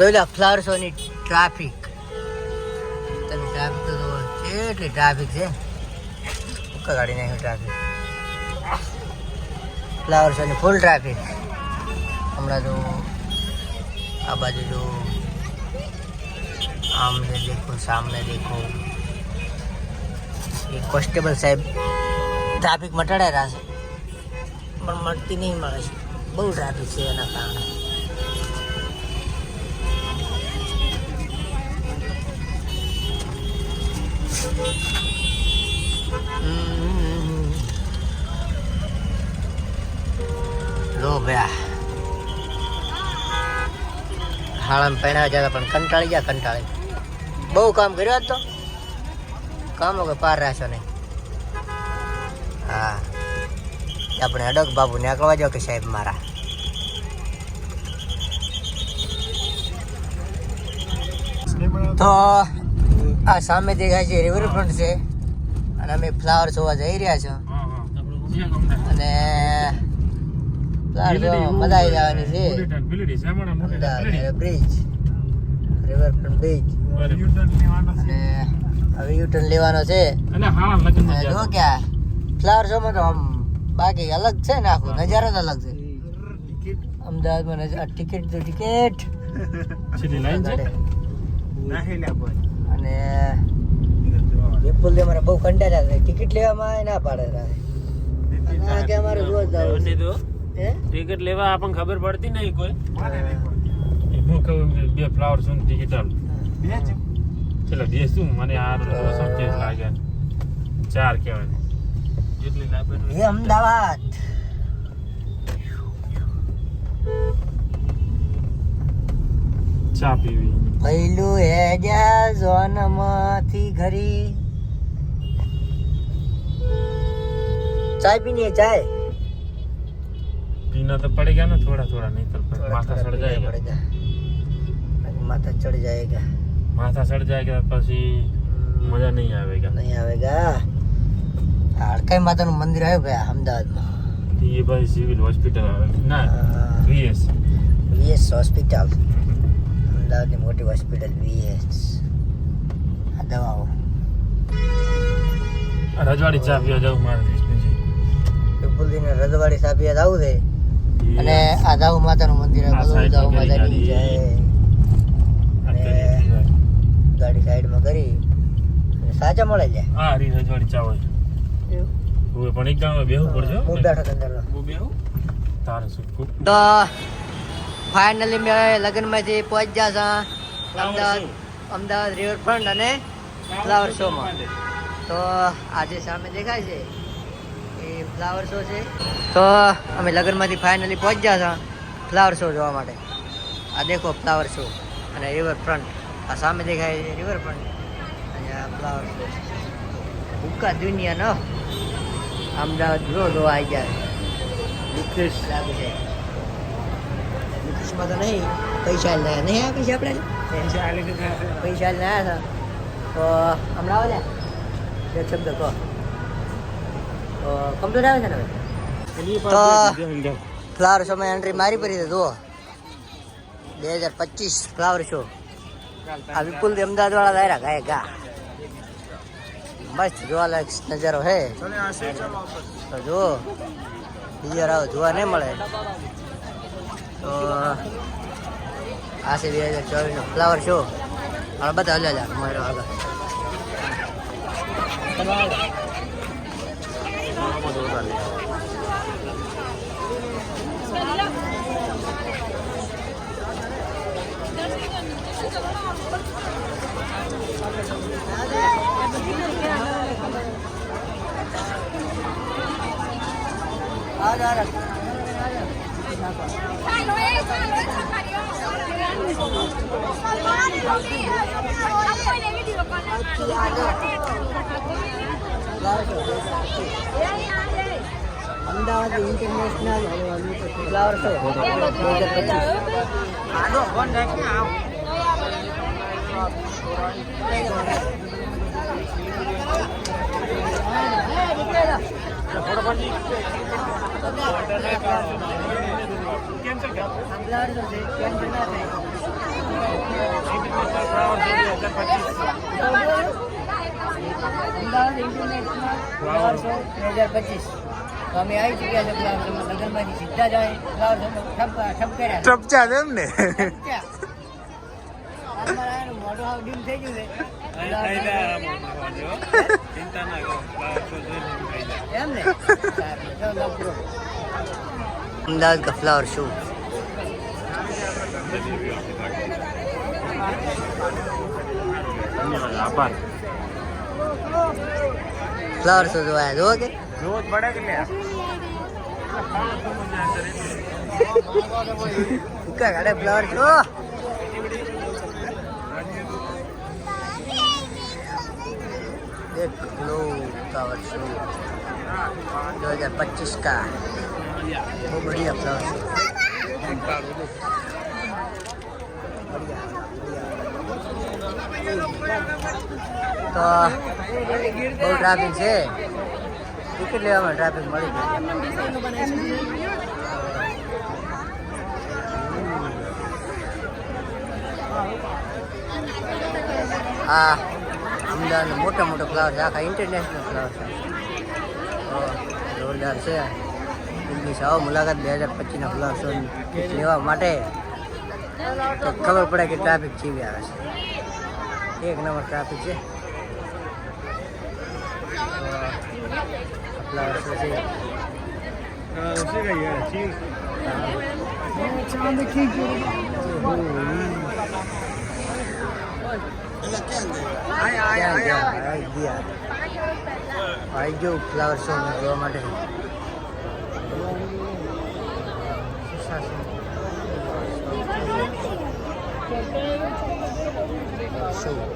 જોઈ flower show ની traffic. તમે ટ્રાફિક તો જોવો કેટલી ટ્રાફિક છે? ઉકા ગાડી નાખ્યું ટ્રાફિક ફ્લાવર શો ની ફૂલ ટ્રાફિક હમણાં જો આ બાજુ જો આમને દેખો, સામને દેખો. એ કોન્સ્ટેબલ સાહેબ ટ્રાફિક મટાડ્યા છે પણ મળતી નહીં મળે. છે બહુ ટ્રાફિક છે એના કારણે. લો ભયા હાળામાં પહેણાવા જતા પણ કંટાળી ગયા કંટાળી બહુ કામ કર્યું આજ તો કામ વગર પાર રહેશો નહીં હા આપણે અડક બાબુ નીકળવા જાવ કે સાહેબ મારા તો આ સામે દેખાય છે રિવરફ્રન્ટ છે અને અમે ફ્લાવર જોવા જઈ રહ્યા છો. અને ફ્લાવર જોવા મજા આવી જવાની છે. બ્રિજ રિવરફ્રન્ટ બ્રિજ અને હવે યુટર્ન લેવાનો છે. અને જો ક્યાં ફ્લાવર શોમાં તો આમ બાકી અલગ છે ને આખું નજારો જ અલગ છે. અમદાવાદમાં નજર ટિકિટ તો ટિકિટ અને વિપુલ થી અમારે બહુ કંટાળ્યા થાય. ટિકિટ લેવામાં એ ના પાડે તારે. કે અમારે રોજ જવું છે. ટિકિટ લેવા આપણને ખબર પડતી નહીં કોઈ. હું કહું બે ફ્લાવર શું ટિકિટ આપ ચલો બે શું? મને આ ઓછો લાગે ચાર કહેવાય. જેટલી લાગે અમદાવાદ. ચા પીવી. પહેલું ઝોનમાંથી ઘરી. ચાય પીની है चाय पीना तो पड़ेगा ना थोड़ा थोड़ा नहीं तो फिर माथा सड़ जाएगा पड़ेगा माथा चढ़ जाएगा माथा सड़ जाएगा પછી મજા નહીં આવેગા નહીં આવેગા હડકાઈ માતાનું મંદિર આવ્યું ભાઈ અમદાવાદમાં એ ભાઈ સિવિલ હોસ્પિટલ ના વીએસ વીએસ હોસ્પિટલ અમદાવાદની મોટી હોસ્પિટલ વીએસ આ દવાઓ રજવાડી ચા પીવા જાવ મારે વિપુલજીને રજવાડી દાવ આવું છે. અને આ દાઉ માતાનું મંદિર આ બધું કરી માતાની જય. ગાડી. ગાડી સાઈડમાં કરી. સાચા મળે છે. હા રી રજવાડી ચાવો હોય પણ એક ગામ બેહવું પડશે હું. બેઠો અંદર હું બેહું તારે શું તો ફાઇનલી મેં લગ્નમાંથી પહોંચ ગયા છે અમદાવાદ અમદાવાદ રિવરફ્રન્ટ અને ફ્લાવર શોમાં તો આજે સામે દેખાય છે. એ ફ્લાવર શો છે. તો અમે લગ્નમાંથી ફાઇનલી પહોંચ ગયા છે ફ્લાવર શો જોવા માટે. આ દેખો ફ્લાવર શો અને રિવરફ્રન્ટ આ સામે દેખાય છે રિવરફ્રન્ટ અને આ ફ્લાવર શો ભૂકા દુનિયા ન. અમદાવાદ જો જોવા આવી ગયા મુકેશ. લાગે છે. મુકેશમાં તો નહીં. પૈસા લાયા નહીં આ પૈસા આપણે? પૈસા લાયા હતા. તો હમણાં આવે ને એક શબ્દ કહો. કમ્પ્લીટ આવે છે ને તો ફ્લાવર શો માં એન્ટ્રી મારી પડી જુઓ. બે હજાર પચીસ ફ્લાવર શો આ વિપુલ અમદાવાદ વાળા દાયરા ગાય ગા. મસ્ત જોવાલાયક નજારો હે. તો જુઓ. બીજા આવો જોવા નહીં મળે. તો આ છે બે હજાર ચોવીસનો ફ્લાવર શો અને બધા હલ્યા જા મારો આગળ. Ahmedabad international flower show Ahmedabad international. Flower show cancel Ahmedabad international. Flower show બે હજાર પચીસ. અમે આવી ચૂક્યા છે ફ્લાવર શોમાં લગનમાંથી સીધા જ આવે ફ્લાવર ટપચા છે એમ ને અમદાવાદ ફ્લાવર શો આભાર ફ્લાવર શો જોવાયા જોવો કે के જોવો જ પડે કે લ્યા क्या गाड़े फ्लावर शो देख लो फ्लावर शो 2025 का बहुत बढ़िया फ्लावर शो તો બહુ ટ્રાફિક છે ટિકિટ લેવામાં ટ્રાફિક મળી ગયું. આ અમદાવાદનો મોટા મોટા ફ્લાવર છે, આખા ઇન્ટરનેશનલ ફ્લાવર છે. જોરદાર છે. દિલ્હી આવો મુલાકાત બે હજાર પચીસના ફ્લાવર શો લેવા માટે તો ખબર પડે કે ટ્રાફિક ચીવી આવે છે. એક નંબર ટ્રાફિક છે. ફ્લાવર શો છે ક્યાં ગયા? આઈ ગયા. આઈ ગયો ફ્લાવર શો જોવા માટે શું